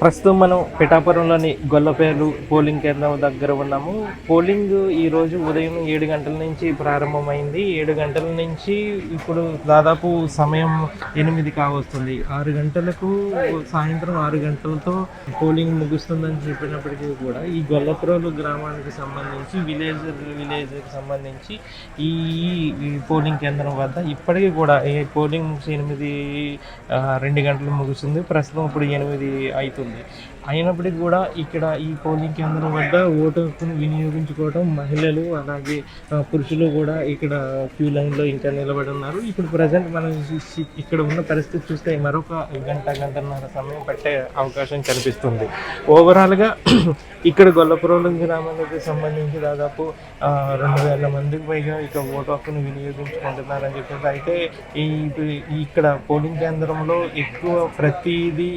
ప్రస్తుతం మనం పిఠాపురంలోని గొల్లపేరు పోలింగ్ కేంద్రం దగ్గర ఉన్నాము. పోలింగ్ ఈరోజు ఉదయం ఏడు గంటల నుంచి ప్రారంభమైంది. ఏడు గంటల నుంచి ఇప్పుడు దాదాపు సమయం ఎనిమిది కావస్తుంది. ఆరు గంటలకు సాయంత్రం ఆరు గంటలతో పోలింగ్ ముగుస్తుందని చెప్పినప్పటికీ కూడా ఈ గొల్లపురలు గ్రామానికి సంబంధించి విలేజ్ విలేజ్కి సంబంధించి ఈ పోలింగ్ కేంద్రం వద్ద ఇప్పటికీ కూడా ఈ పోలింగ్ ముగిసి ఎనిమిది రెండు గంటలు ముగుస్తుంది. ప్రస్తుతం ఇప్పుడు ఎనిమిది అవుతుంది bakın diye. అయినప్పటికీ కూడా ఇక్కడ ఈ పోలింగ్ కేంద్రం వద్ద ఓటు హక్కును వినియోగించుకోవడం మహిళలు అలాగే పురుషులు కూడా ఇక్కడ క్యూ లైన్లో ఇంకా నిలబడి ఉన్నారు ఇప్పుడు ప్రజెంట్ మనం ఇక్కడ ఉన్న పరిస్థితి చూస్తే మరొక గంట గంటన్నర సమయం పట్టే అవకాశం కనిపిస్తుంది. ఓవరాల్గా ఇక్కడ గొల్లపురం గ్రామానికి సంబంధించి దాదాపు రెండు వేల మందికి పైగా ఇక ఓటు హక్కును వినియోగించుకుంటున్నారని చెప్పేసి అయితే ఈ ఈ- ఇక్కడ పోలింగ్ కేంద్రంలో ఎక్కువ ప్రతిదీ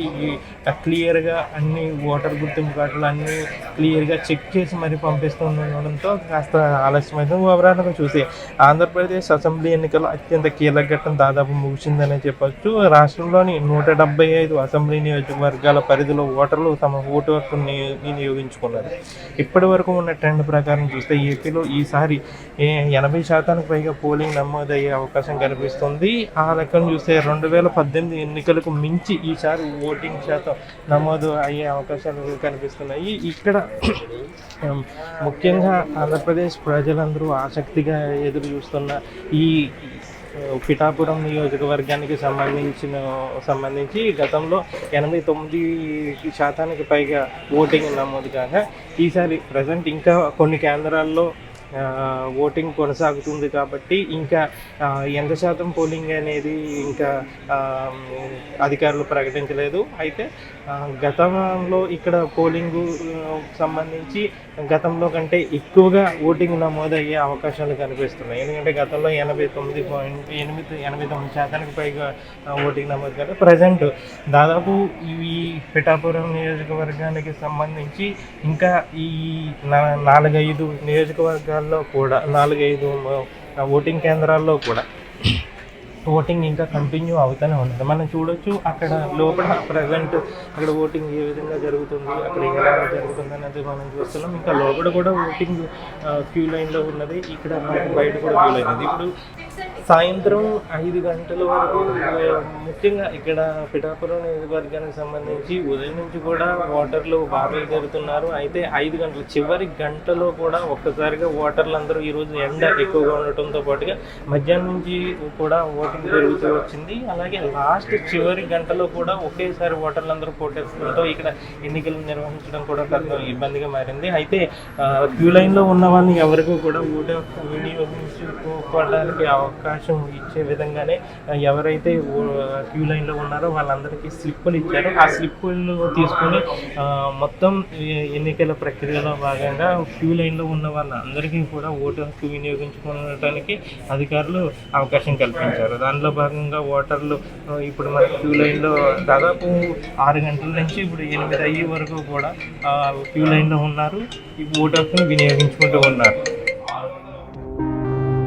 క్లియర్గా అన్ని ఓటర్ గుర్తింపు కార్డులు అన్ని క్లియర్గా చెక్ చేసి మరి పంపిస్తుండడంతో కాస్త ఆలస్యమైంది. ఓవరాల్గా చూసి ఆంధ్రప్రదేశ్ అసెంబ్లీ ఎన్నికలు అత్యంత కీలక ఘట్టం దాదాపు ముగిసిందనే చెప్పొచ్చు. రాష్ట్రంలోని నూట డెబ్బై ఐదు అసెంబ్లీ నియోజకవర్గాల పరిధిలో ఓటర్లు తమ ఓటు హక్కును వినియోగించుకున్నారు. ఇప్పటి వరకు ఉన్న ట్రెండ్ ప్రకారం చూస్తే ఏపీలో ఈసారి ఎనభై శాతానికి పైగా పోలింగ్ నమోదయ్యే అవకాశం కనిపిస్తుంది. ఆ లెక్కను చూస్తే రెండు వేల పద్దెనిమిది ఎన్నికలకు మించి ఈసారి ఓటింగ్ శాతం నమోదు అయ్యే అవకాశాలు కనిపిస్తున్నాయి. ఇక్కడ ముఖ్యంగా ఆంధ్రప్రదేశ్ ప్రజలందరూ ఆసక్తిగా ఎదురు చూస్తున్న ఈ పిఠాపురం నియోజకవర్గానికి సంబంధించిన సంబంధించి గతంలో ఎనభై తొమ్మిది శాతానికి పైగా ఓటింగ్ నమోదు కాగా ఈసారి ప్రజెంట్ ఇంకా కొన్ని కేంద్రాల్లో ఓటింగ్ కొనసాగుతుంది కాబట్టి ఇంకా ఎంత శాతం పోలింగ్ అనేది ఇంకా అధికారులు ప్రకటించలేదు. అయితే గతంలో ఇక్కడ పోలింగ్ సంబంధించి గతంలో కంటే ఎక్కువగా ఓటింగ్ నమోదయ్యే అవకాశాలు కనిపిస్తున్నాయి. ఎందుకంటే గతంలో ఎనభై తొమ్మిది పాయింట్ ఎనిమిది ఎనభై తొమ్మిది శాతానికి పైగా ఓటింగ్ నమోదు కదా ప్రజెంట్ దాదాపు ఈ పిఠాపురం నియోజకవర్గానికి సంబంధించి ఇంకా ఈ నా- నాలుగైదు కేంద్రాల్లో కూడా నాలుగైదు ఓటింగ్ కేంద్రాల్లో కూడా ఓటింగ్ ఇంకా కంటిన్యూ అవుతూనే ఉంటుంది మనం చూడొచ్చు అక్కడ లోపల ప్రజెంట్ అక్కడ ఓటింగ్ ఏ విధంగా జరుగుతుంది అక్కడ ఎలా జరుగుతుంది అనేది మనం చూస్తున్నాం. ఇంకా లోపల కూడా ఓటింగ్ క్యూ లైన్లో ఉన్నది. ఇక్కడ బయట కూడా క్యూ లైన్ ఉంది. ఇప్పుడు సాయంత్రం ఐదు గంటల వరకు ముఖ్యంగా ఇక్కడ పిఠాపురం నియోజకవర్గానికి సంబంధించి ఉదయం నుంచి కూడా ఓటర్లు బాగా జరుగుతున్నారు అయితే ఐదు గంటల చివరి గంటలో కూడా ఒక్కసారిగా ఓటర్లు అందరూ ఈరోజు ఎండ ఎక్కువగా ఉండటంతో పాటుగా మధ్యాహ్నం నుంచి కూడా ఓటింగ్ జరుగుతూ వచ్చింది అలాగే లాస్ట్ చివరి గంటలో కూడా ఒకేసారి ఓటర్లు అందరూ పోటేస్తుండటంతో ఇక్కడ ఎన్నికలు నిర్వహించడం కూడా కొంత ఇబ్బందిగా మారింది అయితే క్యూ లైన్లో ఉన్న వాళ్ళని ఎవరికీ కూడా ఓటు వినియోగించుకోవడానికి అవకాశం అవకాశం ఇచ్చే విధంగానే ఎవరైతే ఓ- క్యూ లైన్లో ఉన్నారో వాళ్ళందరికీ స్లిప్పులు ఇచ్చారు. ఆ స్లిప్పులు తీసుకొని మొత్తం ఎన్నికల ప్రక్రియలో భాగంగా క్యూ లైన్లో ఉన్న వాళ్ళందరికీ కూడా ఓటు హక్కు వినియోగించుకోవడానికి అధికారులు అవకాశం కల్పించారు. దానిలో భాగంగా ఓటర్లు ఇప్పుడు మన క్యూ లైన్లో దాదాపు ఆరు గంటల నుంచి ఇప్పుడు ఎనిమిది అయ్యే వరకు కూడా క్యూ లైన్లో ఉన్నారు. ఈ ఓటు హక్కును వినియోగించుకుంటూ ఉన్నారు.